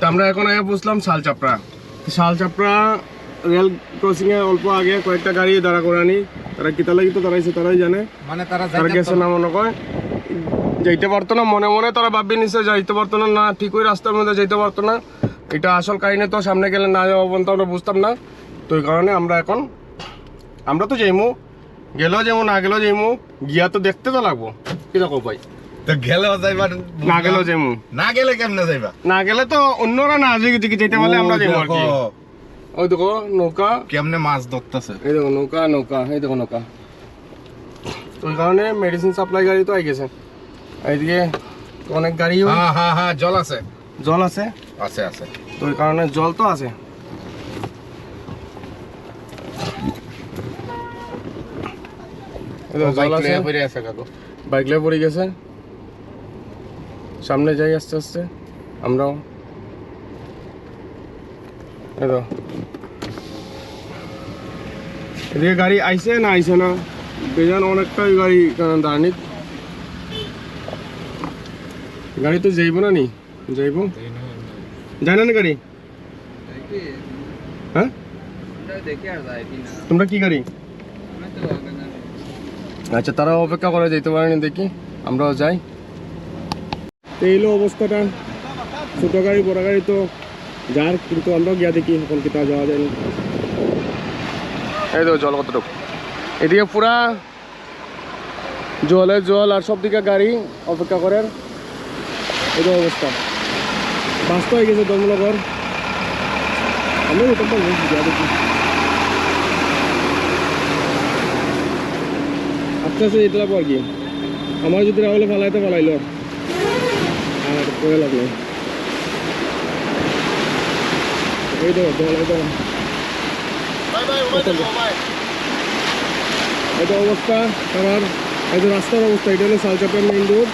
তো আমরা এখন আগে বুঝলাম শালচাপড়া। শালচাপড়া রেল ক্রসিং এর অল্প আগে কয়েকটা গাড়ি দাঁড়া করে আনি তারা কিতা লাগি তো তারাই তারাই জানে। মানে তারা তারা গেছে না মনে কয়। যাইতে পারতো না মনে মনে তারা ভাবি নিছে যাইতে পারতো না না ঠিক ওই রাস্তার মধ্যে যাইতে পারতো না। এটা আসল কাহিনী তো সামনে গেলে না যাওয়া পর্যন্ত আমরা বুঝতাম না। তো এই কারণে আমরা এখন আমরা তো যাইমু। গেলেও যেমন না গেলেও যাইমু। গিয়া তো দেখতে তো লাগবো। কীরকম ভাই? তো গেলেও যাইবা না গেলেও যাইমু। না গেলে কেমনে যাইবা? না গেলে তো অন্যরা না যে দিকে যেতে পারলে আমরা যাব আর কি। ওই দেখো নৌকা। কেমনে মাছ ধরতেছে? এই দেখো নৌকা নৌকা এই দেখো নৌকা। তো ওই কারণে মেডিসিন সাপ্লাই গাড়ি তো আই গেছে। এইদিকে অনেক গাড়িও হ্যাঁ হ্যাঁ হ্যাঁ জল আছে। জল আছে। আছে আছে। তো ওই কারণে জল তো আছে। বাইক লিয়ে পড়ে গেছে। সামনে যাই আস্তে আস্তে, আমরাও। এদিকে গাড়ি আইছে না আইছে না? বেজান অনেকটাই গাড়ি দাঁড়ানি গাড়ি তো যাইব না নি? যাইব? যায় নি গাড়ি? হ্যাঁ? তোমরা কি গাড়ি? আচ্ছা তারা অপেক্ষা করে যেতে পারেনি দেখি। আমরাও যাই। তো এই হলো অবস্থাটা। ছোট গাড়ি বড় গাড়ি তো যার কিন্তু আমরাও গিয়া দেখি এখন কিতা যাওয়া যায় এই তো জল কতটুকু? এদিকে পুরা জলে জল আর সব দিকে গাড়ি অপেক্ষা করার এই তো অবস্থা। বাস্ত হয়ে গেছে দমনগর আমি ওটা গিয়া দেখি। আস্তে আস্তে লাগবো আর কি। আমার যদি রাহুলে ফালাইতে ফালাইলো। আর করে লাগল এই তো জল এই তো এই অবস্থা আমার এই যে রাস্তার অবস্থা এটা হলো শালচাপের মেইন রোড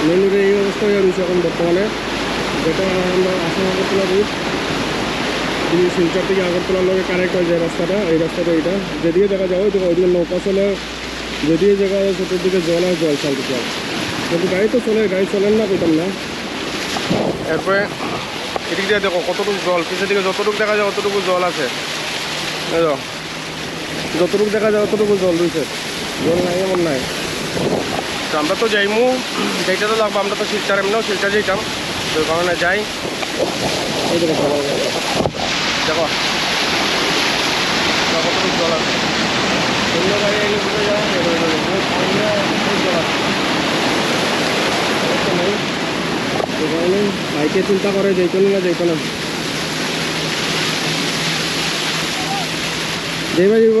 মেইন রোডে এই অবস্থা হয়ে রয়েছে এখন বর্তমানে যেটা আমরা আসাম আগরতলা রুট যদি শিলচর থেকে আগরতলার লগে কানেক্ট হয়ে যায় রাস্তাটা এই রাস্তাটা এটা যেদিকে দেখা যাবে ওইদিকে নৌকা চলে যেদিকে জায়গা হয় চতুর্দিকে জল আর জল শালচাপা কিন্তু গাড়ি তো চলে গাড়ি চলেন না পেতাম না। এরপরে এদিক দিয়ে দেখো কতটুকু জল পিছের দিকে যতটুকু দেখা যায় অতটুকু জল আছে। যতটুকু দেখা যায় অতটুকু জল রয়েছে। জল নাই এমন নাই। তো আমরা তো যাইমু যাইতে তো লাগবো আমরা তো শিলচার এমনিও শিলচার যাইতাম তো কারণে যাই। দেখো কতটুকু জল আছে। অন্য গাড়ি এলে বুঝে যাও। এই দেখো, এই দেখো, সামনে অনেক জল আছে সমস্যা নেই এই কারণে বাইকে চিন্তা করে যাইতো না যাইতো না যাইব যাইব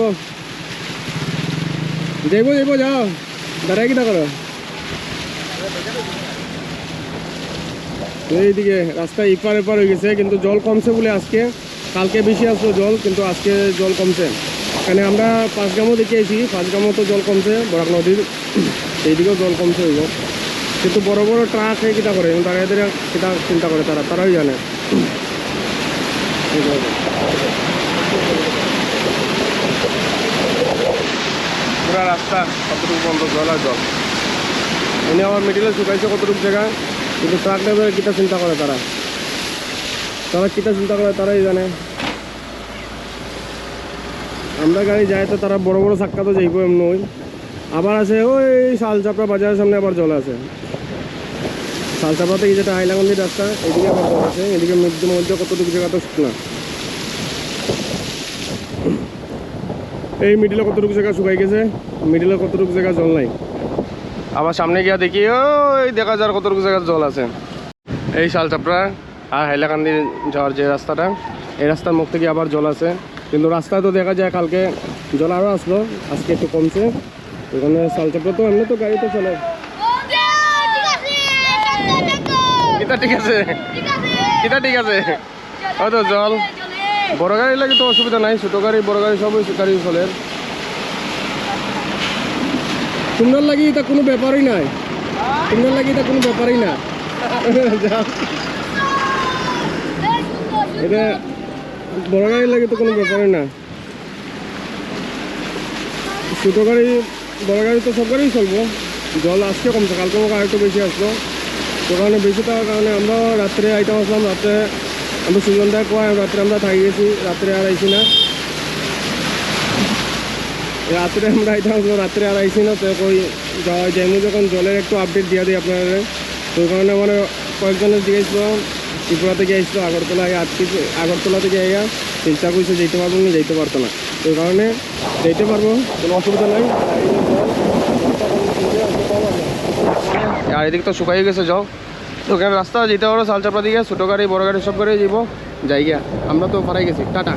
যাইব যাইব যাও। দাঁড়াই কিনা করো। এইদিকে রাস্তা ইপার এপার হয়ে গেছে, কিন্তু জল কমছে বলে আজকে। কালকে বেশি আসলো জল, কিন্তু আজকে জল কমছে। এখানে আমরা পাঁচগ্রামও দেখে আইছি পাঁচগ্রামও তো জল কমছে, বরাক নদীর। এইদিকেও জল কমছে হইব। কিন্তু বড় বড় ট্রাক হয়ে কিটা করে তারা এদের কিটা চিন্তা করে তারা তারাই জানে। এই। পুরা রাস্তা কতটুকু বন্ধ জল আর জল এনে আমার মিডিলে শুকাইছে কতটুকু জায়গা কিন্তু ট্রাক ড্রাইভারের কিটা চিন্তা করে তারা? তারা কিটা চিন্তা করে তারাই জানে। আমরা গাড়ি যাই তো তারা বড় বড় চাক্কা তো যাইব এমনি ওই আবার আছে ওই শালচাপড়া বাজারের সামনে আবার জল আছে। শালচাপড়া থেকে যেটা হাইলাকান্দির রাস্তা, এদিকে আবার আছে, এদিকে মধ্যে মধ্যে কতটুকু জায়গা তো শুকনা। এই মিডিলে কতটুকু জায়গা শুকাই গেছে। মিডিলে কতটুকু জায়গা জল নাই। আবার সামনে গিয়া দেখি, ওই দেখা যার কতটুকু জায়গা জল আছে। এই শালচাপড়া আর হাইলাকান্দি যাওয়ার যে রাস্তাটা, এই রাস্তার মুখ থেকে আবার জল আছে। কিন্তু রাস্তায় তো দেখা যায় কালকে জল আরও আসলো, আজকে একটু কমছে। ওখানে শালচাপড়া তো এমনি তো গাড়ি তো চলে। কিতা ঠিক আছে। কিতা ঠিক আছে। হয়তো জল। বড় গাড়ি লাগে তো অসুবিধা নাই ছোট গাড়ি বড় গাড়ি সব গাড়ি চলে। তোমার লাগি এটা কোনো ব্যাপারই নাই। তোমার লাগি এটা কোনো ব্যাপারই না। এটা বড় গাড়ি লাগে তো কোনো ব্যাপারই না ছোট গাড়ি বড় গাড়ি তো সব গাড়ি চলবো। জল আজকে কমছে কালকে আরেকটু বেশি আসলো। কারণে বেশি থাকার কারণে আমরা রাত্রে আইতে আসলাম, রাত্রে আমরা সুগন্ধা কোয়া, রাত্রে আমরা থাকি গেছি, রাত্রে আর আইসি না। রাত্রে আমরা আইতে আসলাম, রাত্রে আর আইসি না, তো যাওয়া যাইমু যখন জলের একটু আপডেট দিয়ে দিই আপনারা তো ওই কারণে মানে কয়েকজনের জিজ্ঞেসলাম ত্রিপুরা থেকে আসলো আগরতলায় আজকে আগরতলা থেকে আইয়া চিন্তা করছে যেতে পারব না যেতে পারতো না। তো কারণে যেতে পারব, কোনো অসুবিধা নাই। আর এদিক তো শুকাই গেছে, যাও। তো রাস্তা যেতে পারো, সালচাপড়া দিকে, ছোটো গাড়ি, বড় গাড়ি সব গাড়ি যাব যাই গিয়া, আমরা তো পারাই গেছি। টাটা।